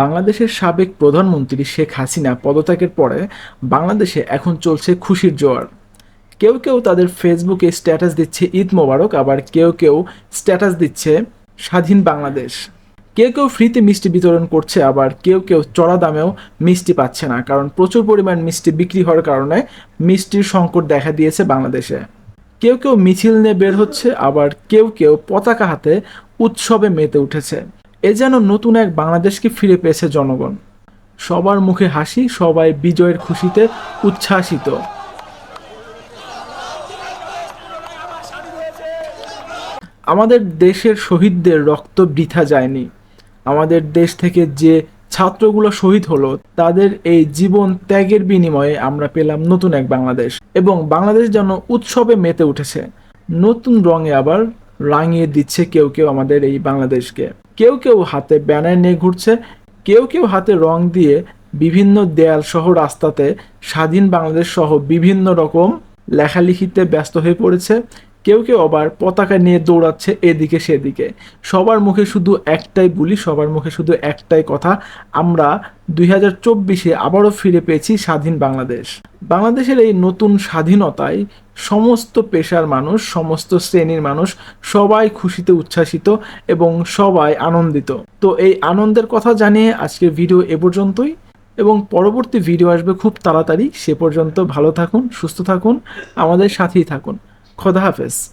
বাংলাদেশের সাবেক প্রধানমন্ত্রী শেখ হাসিনা পদত্যাগের পরে বাংলাদেশে এখন চলছে খুশির জোয়ার। কেউ কেউ তাদের ফেসবুকে স্ট্যাটাস দিচ্ছে ঈদ মোবারক, আবার কেউ কেউ স্ট্যাটাস দিচ্ছে স্বাধীন বাংলাদেশ। কেউ কেউ ফ্রিতে মিষ্টি বিতরণ করছে, আবার কেউ কেউ চড়া দামেও মিষ্টি পাচ্ছে না, কারণ প্রচুর পরিমাণ মিষ্টি বিক্রি হওয়ার কারণে মিষ্টির সংকট দেখা দিয়েছে বাংলাদেশে। কেউ কেউ মিছিল নিয়ে বের হচ্ছে, আবার কেউ কেউ পতাকা হাতে উৎসবে মেতে উঠেছে। এ যেন নতুন এক বাংলাদেশকে ফিরে পেয়েছে জনগণ। সবার মুখে হাসি, সবাই বিজয়ের খুশিতে উচ্ছ্বাসিত। আমাদের দেশের শহীদদের রক্ত বৃথা যায়নি। আমাদের দেশ থেকে যে ছাত্রগুলো শহীদ হলো, তাদের এই জীবন ত্যাগের বিনিময়ে আমরা পেলাম নতুন এক বাংলাদেশ এবং বাংলাদেশ যেন উৎসবে মেতে উঠেছে। নতুন রঙে আবার রাঙিয়ে দিচ্ছে কেউ কেউ আমাদের এই বাংলাদেশকে। কেউ কেউ হাতে ব্যানার নিয়ে ঘুরছে, কেউ কেউ হাতে রং দিয়ে বিভিন্ন দেয়াল সহ রাস্তাতে স্বাধীন বাংলাদেশ সহ বিভিন্ন রকম লেখালেখিতে ব্যস্ত হয়ে পড়েছে। কেউ কেউ আবার পতাকা নিয়ে দৌড়াচ্ছে এদিকে সেদিকে। সবার মুখে শুধু একটাই বলি, সবার মুখে শুধু একটাই কথা, আমরা দুই হাজার চব্বিশে আবারও ফিরে পেয়েছি স্বাধীন বাংলাদেশ। বাংলাদেশের এই নতুন স্বাধীনতায় সমস্ত পেশার মানুষ, সমস্ত শ্রেণির মানুষ সবাই খুশিতে উচ্ছ্বাসিত এবং সবাই আনন্দিত। তো এই আনন্দের কথা জানিয়ে আজকের ভিডিও এ পর্যন্তই এবং পরবর্তী ভিডিও আসবে খুব তাড়াতাড়ি। সে পর্যন্ত ভালো থাকুন, সুস্থ থাকুন, আমাদের সাথেই থাকুন। খোদা হাফেজ।